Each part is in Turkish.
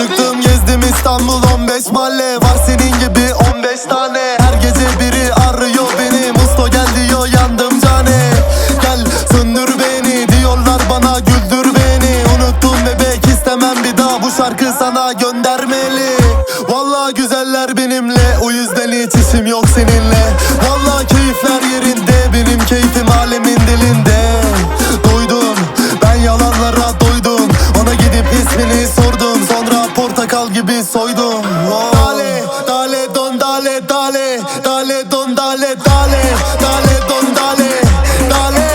Çıktım gezdim İstanbul 15 mahalle. Var senin gibi 15 tane. Her gece biri arıyor beni. Musto gel diyor yandım cane. Gel söndür beni diyorlar bana güldür beni. Unuttum bebek istemem bir daha. Bu şarkı sana göndermeli. Vallahi güzeller benimle. O yüzden hiç işim yok seninle Dale, dale, don, dale, dale Dale, don, dale, dale Dale, don, dale Dale,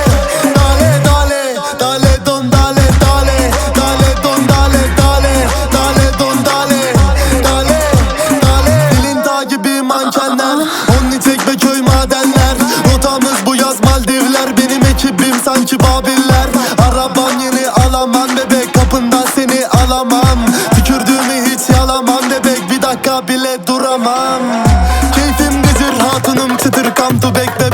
dale, dale Dale, don, dale, dale Dale, don, dale, dale Dale, don, dale Dale, dale Dilin takibi mankenlerOnni çekme köy I'm too big